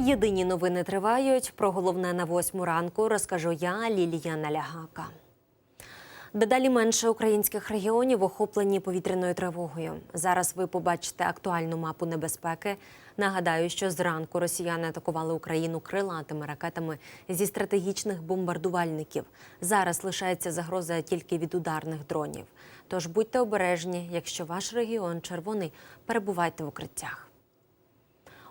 Єдині новини тривають. Про головне на восьму ранку розкажу я, Ліліяна Лягака. Дедалі менше українських регіонів охоплені повітряною тривогою. Зараз ви побачите актуальну мапу небезпеки. Нагадаю, що зранку росіяни атакували Україну крилатими ракетами зі стратегічних бомбардувальників. Зараз лишається загроза тільки від ударних дронів. Тож будьте обережні, якщо ваш регіон червоний, перебувайте в укриттях.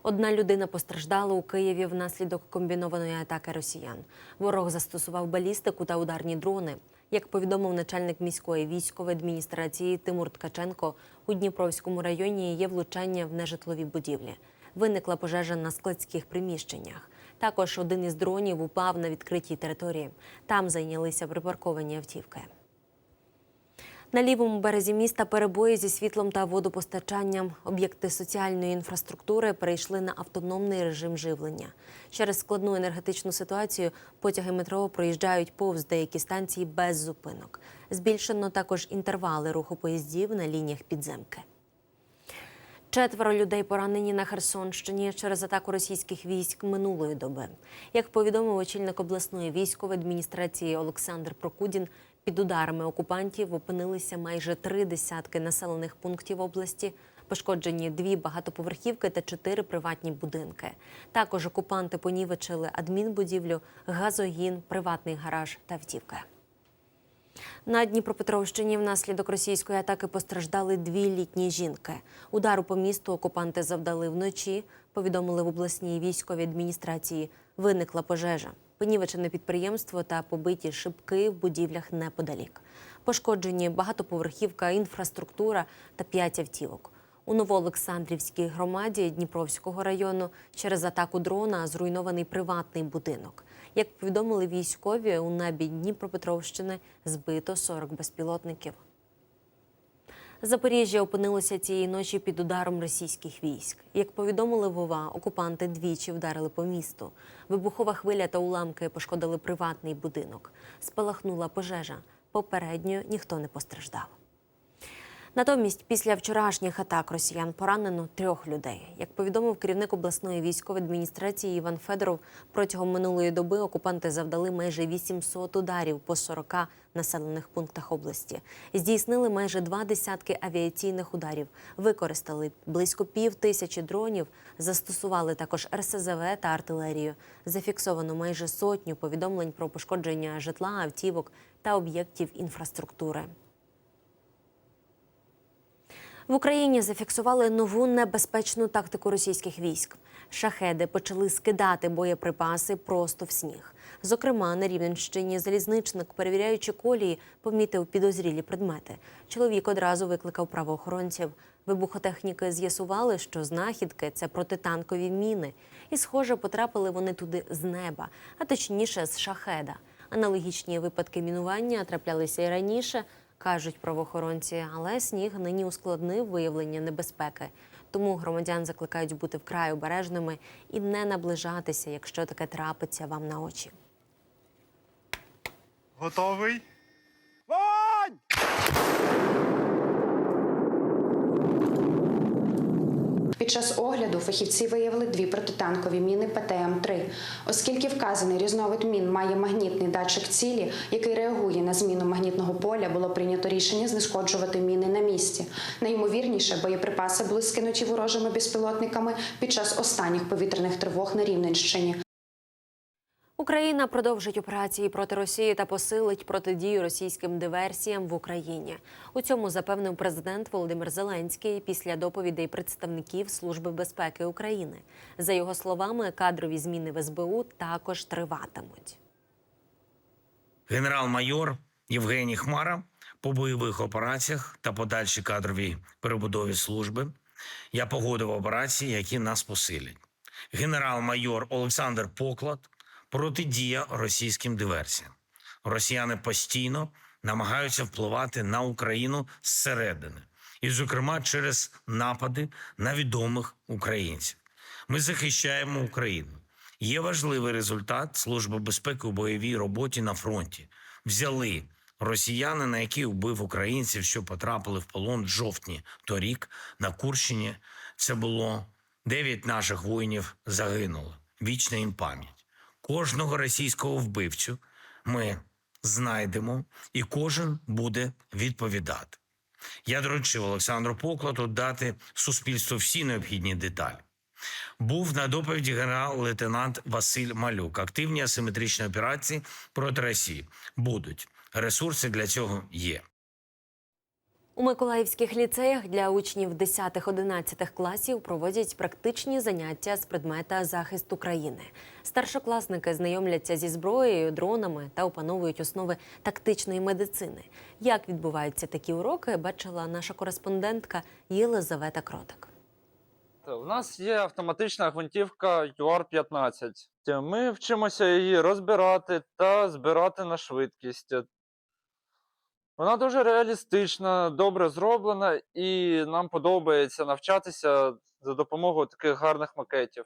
Одна людина постраждала у Києві внаслідок комбінованої атаки росіян. Ворог застосував балістику та ударні дрони. Як повідомив начальник міської військової адміністрації Тимур Ткаченко, у Дніпровському районі є влучання в нежитлові будівлі. Виникла пожежа на складських приміщеннях. Також один із дронів упав на відкритій території. Там зайнялися припарковані автівки. На лівому березі міста перебої зі світлом та водопостачанням. Об'єкти соціальної інфраструктури перейшли на автономний режим живлення. Через складну енергетичну ситуацію потяги метро проїжджають повз деякі станції без зупинок. Збільшено також інтервали руху поїздів на лініях підземки. Четверо людей поранені на Херсонщині через атаку російських військ минулої доби. Як повідомив очільник обласної військової адміністрації Олександр Прокудін, під ударами окупантів опинилися майже три десятки населених пунктів області. Пошкоджені дві багатоповерхівки та чотири приватні будинки. Також окупанти понівечили адмінбудівлю, газогін, приватний гараж та автівки. На Дніпропетровщині внаслідок російської атаки постраждали дві літні жінки. Удару по місту окупанти завдали вночі. Повідомили в обласній військовій адміністрації. Виникла пожежа. Понівечене підприємство та побиті шибки в будівлях неподалік. Пошкоджені багатоповерхівка, інфраструктура та п'ять автівок. У Новоолександрівській громаді Дніпровського району через атаку дрона зруйнований приватний будинок. Як повідомили військові, у небі Дніпропетровщини збито 40 безпілотників. Запоріжжя опинилося цієї ночі під ударом російських військ. Як повідомили Вова, окупанти двічі вдарили по місту. Вибухова хвиля та уламки пошкодили приватний будинок. Спалахнула пожежа. Попередньо ніхто не постраждав. Натомість, після вчорашніх атак росіян поранено трьох людей. Як повідомив керівник обласної військової адміністрації Іван Федоров, протягом минулої доби окупанти завдали майже 800 ударів по 40 населених пунктах області. Здійснили майже два десятки авіаційних ударів, використали близько пів тисячі дронів, застосували також РСЗВ та артилерію. Зафіксовано майже сотню повідомлень про пошкодження житла, автівок та об'єктів інфраструктури. В Україні зафіксували нову небезпечну тактику російських військ. Шахеди почали скидати боєприпаси просто в сніг. Зокрема, на Рівненщині залізничник, перевіряючи колії, помітив підозрілі предмети. Чоловік одразу викликав правоохоронців. Вибухотехніки з'ясували, що знахідки це протитанкові міни, і, схоже, потрапили вони туди з неба, а точніше з шахеда. Аналогічні випадки мінування траплялися і раніше кажуть правоохоронці, але сніг нині ускладнив виявлення небезпеки. Тому громадян закликають бути вкрай обережними і не наближатися, якщо таке трапиться вам на очі. Готовий? Час огляду фахівці виявили дві протитанкові міни ПТМ-3. Оскільки вказаний різновид мін має магнітний датчик цілі, який реагує на зміну магнітного поля, було прийнято рішення знешкоджувати міни на місці. Найімовірніше, боєприпаси були скинуті ворожими безпілотниками під час останніх повітряних тривог на Рівненщині. Україна продовжить операції проти Росії та посилить протидію російським диверсіям в Україні. У цьому запевнив президент Володимир Зеленський після доповідей представників Служби безпеки України. За його словами, кадрові зміни в СБУ також триватимуть. Генерал-майор Євгеній Хмара по бойових операціях та подальшій кадровій перебудові служби. Я погодив операції, які нас посилять. Генерал-майор Олександр Поклад протидія російським диверсіям. Росіяни постійно намагаються впливати на Україну зсередини, і, зокрема, через напади на відомих українців. Ми захищаємо Україну. Є важливий результат Служби безпеки у бойовій роботі на фронті. Взяли росіянина, який вбив українців, що потрапили в полон в жовтні торік на Курщині. Це було дев'ять наших воїнів загинуло. Вічна їм пам'ять. Кожного російського вбивцю ми знайдемо, і кожен буде відповідати. Я доручив Олександру Покладу дати суспільству всі необхідні деталі. Був на доповіді генерал-лейтенант Василь Малюк. Активні асиметричні операції проти Росії будуть. Ресурси для цього є. У миколаївських ліцеях для учнів 10-11 класів проводять практичні заняття з предмета захисту країни. Старшокласники знайомляться зі зброєю, дронами та опановують основи тактичної медицини. Як відбуваються такі уроки, бачила наша кореспондентка Єлизавета Кротик. У нас є автоматична гвинтівка UR-15. Ми вчимося її розбирати та збирати на швидкість. Вона дуже реалістична, добре зроблена, і нам подобається навчатися за допомогою таких гарних макетів.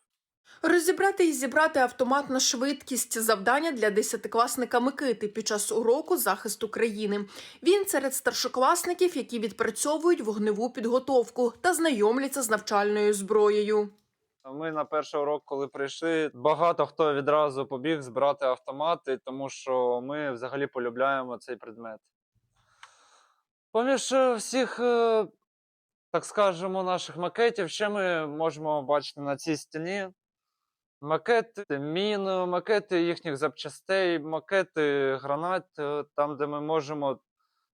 Розібрати і зібрати автомат на швидкість завдання для десятикласника Микити під час уроку захисту країни. Він серед старшокласників, які відпрацьовують вогневу підготовку та знайомляться з навчальною зброєю. Ми на перший урок, коли прийшли, багато хто відразу побіг збирати автомати, тому що ми взагалі полюбляємо цей предмет. Поміж е, всіх, е, так скажемо, наших макетів, ще ми можемо бачити на цій стіні макети мін, макети їхніх запчастей, макети гранат, е, там, де ми можемо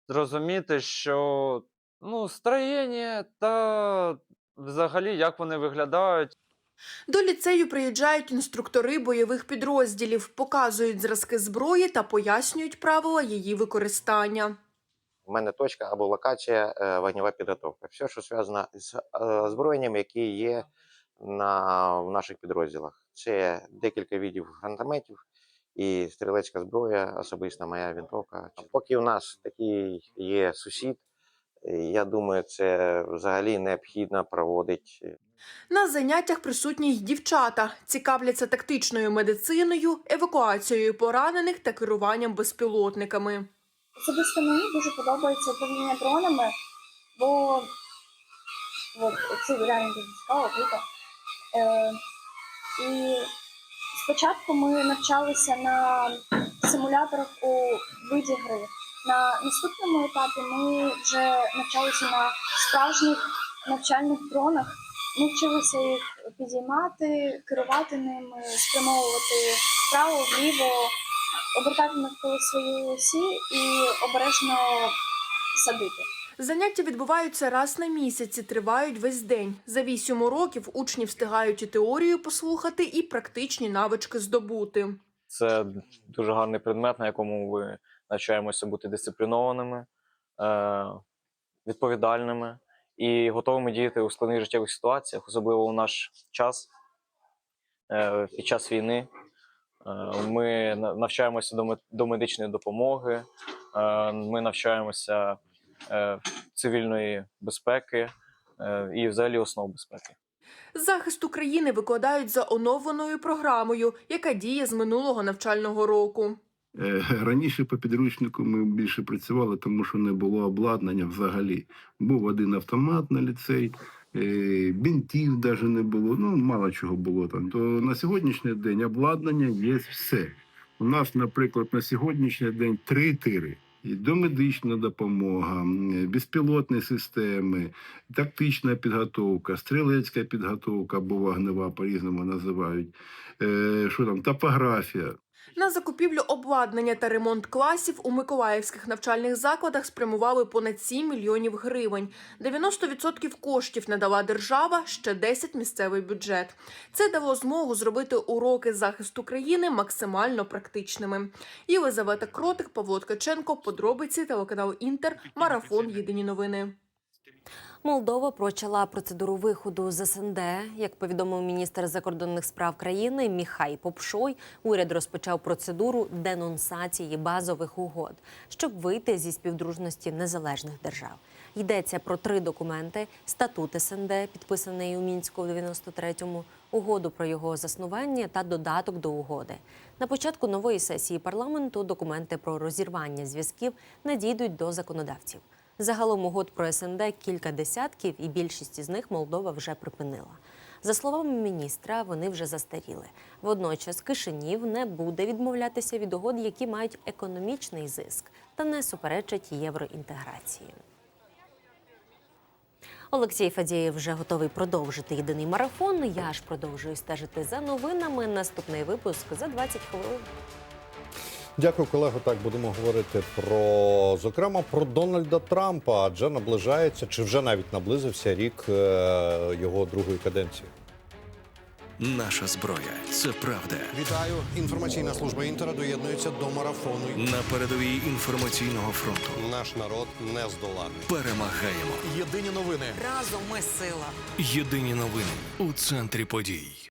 зрозуміти, що ну, строєння та взагалі як вони виглядають. До ліцею приїжджають інструктори бойових підрозділів, показують зразки зброї та пояснюють правила її використання. У мене точка або локація е, вогнева підготовка. Все, що зв'язано з е, озброєнням, які є на, в наших підрозділах. Це декілька видів гранатометів і стрілецька зброя, особисто моя винтовка. Поки у нас такий є сусід, е, я думаю, це взагалі необхідно проводити На заняттях присутні й дівчата, цікавляться тактичною медициною, евакуацією поранених та керуванням безпілотниками. Особисто мені дуже подобається управління дронами, бо от, це реально дуже цікаво, круто. Е, і спочатку ми навчалися на симуляторах у виді гри. На наступному етапі ми вже навчалися на справжніх навчальних дронах. Ми вчилися їх підіймати, керувати ними, спрямовувати вправо, вліво, обертати навколо своєї осі і обережно садити. Заняття відбуваються раз на місяць і тривають весь день. За вісім уроків учні встигають і теорію послухати, і практичні навички здобути. Це дуже гарний предмет, на якому ми навчаємося бути дисциплінованими, е, відповідальними і готовими діяти у складних життєвих ситуаціях, особливо у наш час е, під час війни. Е, Ми навчаємося до мед- медичної допомоги, е, ми навчаємося е, цивільної безпеки і взагалі основ безпеки. Захист України викладають за оновленою програмою, яка діє з минулого навчального року. Раніше по підручнику ми більше працювали, тому що не було обладнання взагалі. Був один автомат на ліцей, бінтів навіть не було, ну мало чого було там. То на сьогоднішній день обладнання є все. У нас, наприклад, на сьогоднішній день три тири. І домедична допомога, безпілотні системи, тактична підготовка, стрілецька підготовка або вогнева, по-різному називають. Е, що там, топографія. На закупівлю обладнання та ремонт класів у миколаївських навчальних закладах спрямували понад 7 мільйонів гривень. 90% коштів надала держава, ще 10 – місцевий бюджет. Це дало змогу зробити уроки захисту країни максимально практичними. Єлизавета Кротик, Павло Ткаченко, подробиці, телеканал Інтер, Марафон. Єдині новини. Молдова почала процедуру виходу з СНД. Як повідомив міністр закордонних справ країни Міхай Попшой, уряд розпочав процедуру денонсації базових угод, щоб вийти зі співдружності незалежних держав. Йдеться про три документи: статут СНД, підписаний у мінську у 93-му, угоду про його заснування та додаток до угоди. На початку нової сесії парламенту документи про розірвання зв'язків надійдуть до законодавців. Загалом угод про СНД кілька десятків, і більшість із них Молдова вже припинила. За словами міністра, вони вже застаріли. Водночас Кишинів не буде відмовлятися від угод, які мають економічний зиск та не суперечать євроінтеграції. Олексій Фадієв вже готовий продовжити єдиний марафон. Я ж продовжую стежити за новинами. Наступний випуск за 20 хвилин. Дякую, колего. Так будемо говорити про зокрема про Дональда Трампа, адже наближається чи вже навіть наблизився рік е, його другої каденції. Наша зброя це правда. Вітаю! Інформаційна служба інтера доєднується до марафону. На передовій інформаційного фронту Наш народ не здоланий. перемагаємо. Єдині новини. разом. Ми сила. Єдині новини у центрі подій.